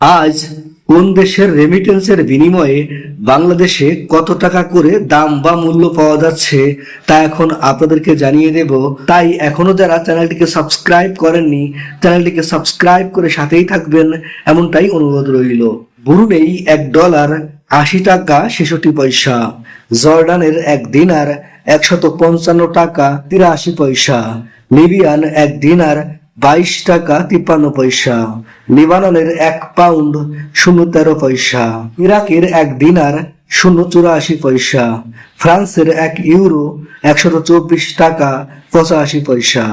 আজ কোন দেশের রেমিটেন্সের বিনিময়ে বাংলাদেশে কত টাকা করে দাম বা মূল্য পাওয়া যাচ্ছে তা এখন আপনাদেরকে জানিয়ে দেব। তাই এখনও যারা চ্যানেলটিকে সাবস্ক্রাইব করেননি, চ্যানেলটিকে সাবস্ক্রাইব করে সাথেই থাকবেন, এমনটাই অনুরোধ রইল। বুরুনেই এক ডলার আশি টাকা ছেষট্টি পয়সা, জর্ডানের এক দিনার একশত পঞ্চান্ন টাকা তিরাশি পয়সা, লিবিয়ান এক দিনার বাইশ টাকা তিপ্পান্ন পয়সা, লিবাননের এক পাউন্ড শূন্য তেরো পয়সা, ইরাকের এক দিনার শূন্য চুরাশি পয়সা, ফ্রান্সের এক ইউরো একশত চব্বিশ টাকা পঁচাশি পয়সা,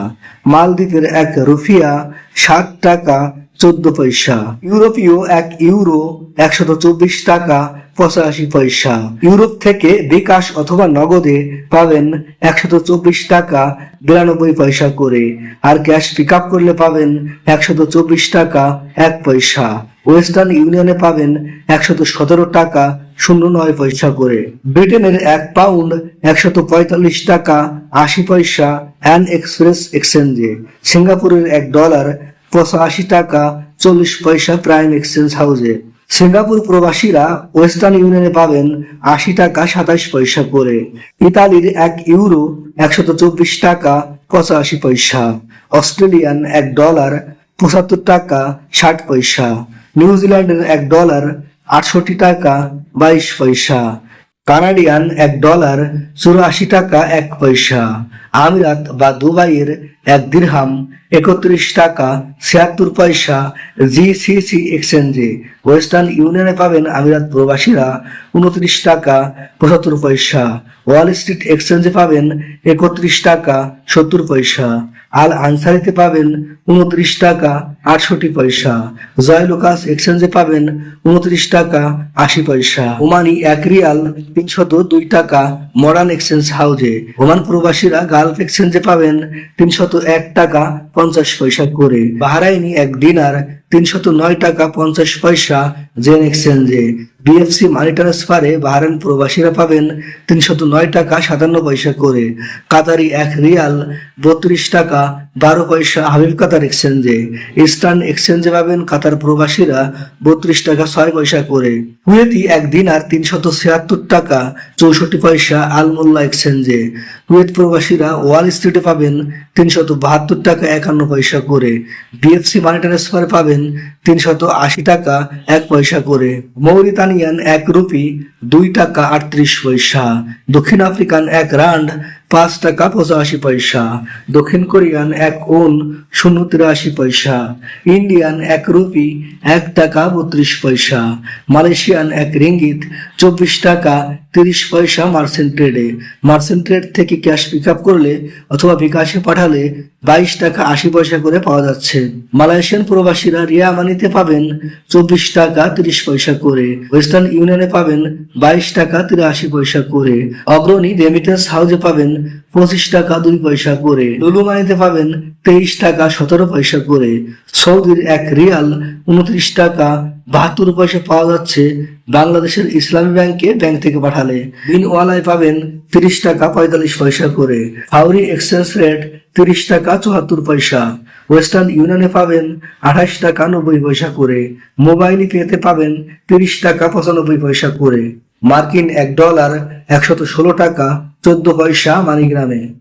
মালদ্বীপের এক রুফিয়া ষাট টাকা চোদ্দ পয়সা। ইউরোপীয় এক ইউরো, একশত চব্বিশ টাকা, পঁচাশি পয়সা। ইউরোপ থেকে বিকাশ অথবা নগদে পাবেন একশত চব্বিশ টাকা, বিরানব্বই পয়সা করে। আর ক্যাশ পিক আপ করলে পাবেন একশত চব্বিশ টাকা, এক পয়সা। ওয়েস্টার্ন ইউনিয়নে পাবেন একশত সতেরো টাকা শূন্য নয় পয়সা করে। ব্রিটেনের এক পাউন্ড একশত পঁয়তাল্লিশ টাকা, আশি পয়সা অ্যান এক্সপ্রেস এক্সচেঞ্জে। সিঙ্গাপুরের এক ডলার পঁচাশি টাকা, চল্লিশ পয়সা প্রাইম এক্সচেঞ্জ হাউসে সিঙ্গাপুর প্রবাসীরা ওয়েস্টার্ন ইউনিয়নে পাবেন আশি টাকা, সাতাশ পয়সা করে। ইতালির এক ইউরো, একশত চব্বিশ টাকা, পঁচাশি পয়সা। অস্ট্রেলিয়ান এক ডলার, পঁচাত্তর টাকা, ষাট পয়সা। নিউজিল্যান্ডের এক ডলার, আটষট্টি টাকা, বাইশ পয়সা। কানাডিয়ান এক ডলার চুরাশি টাকা এক পয়সা, আমিরাত বা দুবাইয়ের এক দিরহাম একত্রিশ টাকা ছিয়াত্তর পয়সা জিসিসি এক্সচেঞ্জে। ওয়েস্টার্ন ইউনিয়নে পাবেন আমিরাত প্রবাসীরা উনত্রিশ টাকা পঁচাত্তর পয়সা। ওয়াল স্ট্রিট এক্সচেঞ্জে পাবেন একত্রিশ টাকা সত্তর পয়সা। আল আনসারিতে পাবেন উনত্রিশ টাকা আটষট্টি পয়সা। জয়লোকাস এক্সচেঞ্জে পাবেন উনত্রিশ টাকা আশি পয়সা। ওমানি এক রিয়াল তিনশত দুই টাকা মডার্ন এক্সচেঞ্জ হাউজে। ওমান প্রবাসীরা গালফ এক্সচেঞ্জে পাবেন তিনশত এক টাকা পঞ্চাশ পয়সা করে। বাহারাইনি এক দিনার তিনশত নয় টাকা পঞ্চাশ পয়সা জেন এক্সচেঞ্জে। বিএফসি মানি ট্রান্সফারে বাহারেন প্রবাসীরা পাবেন তিনশত নয় টাকা সাতান্ন পয়সা করে। কাতারি এক রিয়াল বত্রিশ টাকা বারো পয়সা হাবিব কাতার এক্সচেঞ্জে। ইস্টার্ন এক্সচেঞ্জে পাবেন কাতার প্রবাসীরা বত্রিশ টাকা ছয় পয়সা করে। কুয়েতি এক দিনার তিনশত ছিয়াত্তর টাকা চৌষট্টি পয়সা আলমোল্লা এক্সচেঞ্জে। কুয়েত প্রবাসীরা ওয়াল স্ট্রিটে পাবেন তিনশত বাহাত্তর টাকা একান্ন পয়সা করে। বিএফসি মানি ট্রান্সফারে পাবেন তিনশত আশি টাকা এক পয়সা করে। মৌরিতানিয়ান এক রুপি দুই টাকা আটত্রিশ পয়সা, দক্ষিণ আফ্রিকান এক রান্ড পাঁচ টাকা পঁচাশি পয়সা, দক্ষিণ কোরিয়ান এক ওন শূন্য তিরাশি পয়সা, ইন্ডিয়ান এক রুপি এক টাকা বত্রিশ পয়সা, মালয়েশিয়ান এক রিঙ্গিত চব্বিশ টাকা তিরিশ পয়সা মার্চেন্ট ট্রেডে মার্চেন্ট ট্রেড থেকে ক্যাশ পিক আপ করলে অথবা বিকাশে পাঠালে বাইশ টাকা আশি পয়সা করে পাওয়া যাচ্ছে। মালয়েশিয়ান প্রবাসীরা রিয়া মানিতে পাবেন চব্বিশ টাকা তিরিশ পয়সা করে। ওয়েস্টার্ন ইউনিয়নে পাবেন বাইশ টাকা তিরাশি পয়সা করে। অগ্রণী রেমিটেন্স হাউজে পাবেন পঁচিশ টাকা দুই পয়সা করে। লুলু মানিতে পাবেন তেইশ টাকা সতেরো পয়সা করে। সৌদির এক রিয়াল উনত্রিশ টাকা বাহাত্তর পয়সা পাওয়া যাচ্ছে বাংলাদেশের ইসলামী ব্যাংকে ব্যাংক থেকে পাঠালে। বিনওয়ালায় পাবেন তিরিশ টাকা পঁয়তাল্লিশ পয়সা করে। হাউরি এক্সচেঞ্জ রেট তিরিশ টাকা চুয়াত্তর পয়সা। ওয়েস্টার্ন ইউনিয়নে পাবেন আঠাশ টাকা নব্বই পয়সা করে। মোবাইল পেতে পাবেন তিরিশ টাকা পঁচানব্বই পয়সা করে। মার্কিন এক ডলার একশত ষোলো টাকা চোদ্দ পয়সা মানিগ্রামে।